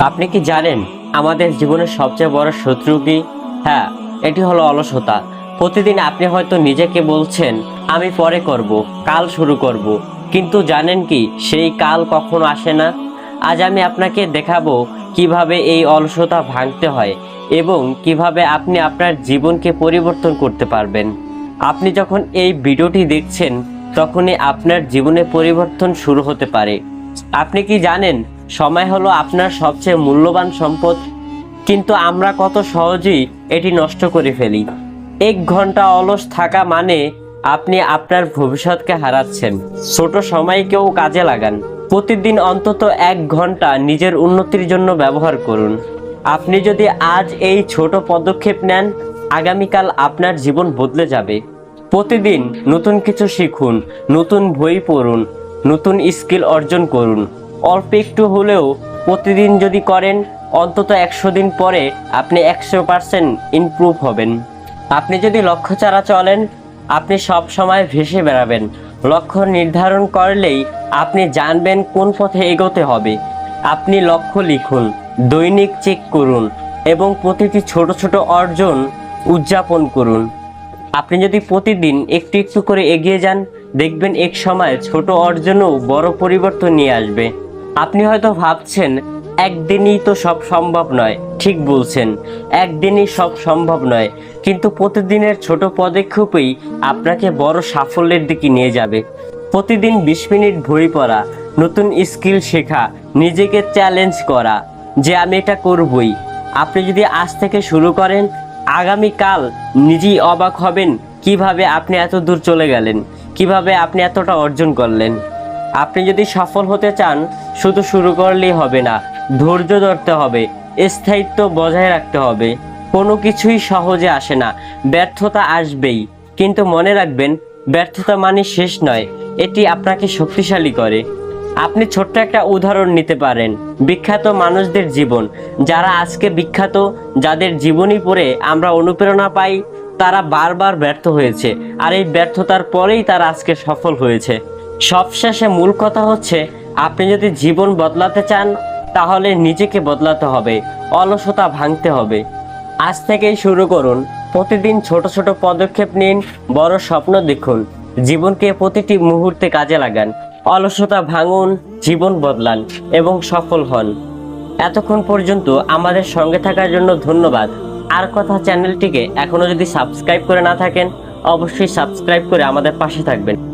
আপনি কি জানেন আমাদের জীবনের সবচেয়ে বড় শত্রু কি? হ্যাঁ এটি হলো অলসতা। প্রতিদিন আপনি হয়তো নিজেকে বলছেন, আমি পরে করব, কাল শুরু করব। কিন্তু জানেন কি, সেই কাল কখনো আসে না? আজ আমি আপনাকে দেখাবো কীভাবে এই অলসতা ভাঙতে হয় এবং কীভাবে আপনি আপনার জীবনকে পরিবর্তন করতে পারবেন। আপনি যখন এই ভিডিওটি দেখছেন, তখনই আপনার জীবনে পরিবর্তন শুরু হতে পারে। আপনি কি জানেন সময় হলো আপনার সবচেয়ে মূল্যবান সম্পদ। কিন্তু আমরা কত সহজেই এটি নষ্ট করে ফেলি। এক ঘণ্টা অলস থাকা মানে আপনি আপনার ভবিষ্যৎকে হারাচ্ছেন। ছোট সময়কেও কাজে লাগান। প্রতিদিন অন্তত এক ঘণ্টা নিজের উন্নতির জন্য ব্যবহার করুন। আপনি যদি আজ এই ছোট পদক্ষেপ নেন, আগামীকাল আপনার জীবন বদলে যাবে। প্রতিদিন নতুন কিছু শিখুন, নতুন বই পড়ুন, নতুন স্কিল অর্জন করুন। অল্প একটু হলেও প্রতিদিন যদি করেন, অন্তত একশো দিন পরে আপনি একশো পার্সেন্ট ইমপ্রুভ হবেন। আপনি যদি লক্ষ্য ছাড়া চলেন, আপনি সব সময় ভেসে বেড়াবেন। লক্ষ্য নির্ধারণ করলেই আপনি জানবেন কোন পথে এগোতে হবে। আপনি লক্ষ্য লিখুন, দৈনিক চেক করুন এবং প্রতিটি ছোট ছোট অর্জন উদযাপন করুন। আপনি যদি প্রতিদিন একটু একটু করে এগিয়ে যান, দেখবেন এক সময় ছোট অর্জনও বড় পরিবর্তন নিয়ে আসবে। আপনি হয়তো ভাবছেন, একদিনই তো সব সম্ভব নয়। ঠিক বলছেন, একদিনই সব সম্ভব নয়। কিন্তু প্রতিদিনের ছোট পদক্ষেপই আপনাকে বড় সাফল্যের দিকে নিয়ে যাবে। প্রতিদিন বিশ মিনিট বই পড়া, নতুন স্কিল শেখা, নিজেকে চ্যালেঞ্জ করা, যে আমি এটা করবই। আপনি যদি আজ থেকে শুরু করেন, আগামীকাল নিজেই অবাক হবেন, কীভাবে আপনি এত দূর চলে গেলেন, কীভাবে আপনি এতটা অর্জন করলেন। আপনি যদি সফল হতে চান, শুধু শুরু করলেই হবে না, ধৈর্য ধরতে হবে, স্থায়িত্ব বজায় রাখতে হবে। কোনো কিছুই সহজে আসে না, ব্যর্থতা আসবেই। কিন্তু মনে রাখবেন, ব্যর্থতা মানে শেষ নয়, এটি আপনাকে শক্তিশালী করে। আপনি ছোট্ট একটা উদাহরণ নিতে পারেন, বিখ্যাত মানুষদের জীবন। যারা আজকে বিখ্যাত, যাদের জীবনী পড়ে আমরা অনুপ্রেরণা পাই, তারা বারবার ব্যর্থ হয়েছে, আর এই ব্যর্থতার পরেই তারা আজকে সফল হয়েছে। সবশেষে মূল কথা হচ্ছে, আপনি যদি জীবন বদলাতে চান, তাহলে নিজেকে বদলাতে হবে, অলসতা ভাঙতে হবে। আজ থেকেই শুরু করুন। প্রতিদিন ছোট ছোট পদক্ষেপ নিন, বড় স্বপ্ন দেখুন। জীবনকে প্রতিটি মুহূর্তে কাজে লাগান। অলসতা ভাঙুন, জীবন বদলান এবং সফল হন। এতক্ষণ পর্যন্ত আমাদের সঙ্গে থাকার জন্য ধন্যবাদ। আর কথা চ্যানেলটিকে এখনও যদি সাবস্ক্রাইব করে না থাকেন, অবশ্যই সাবস্ক্রাইব করে আমাদের পাশে থাকবেন।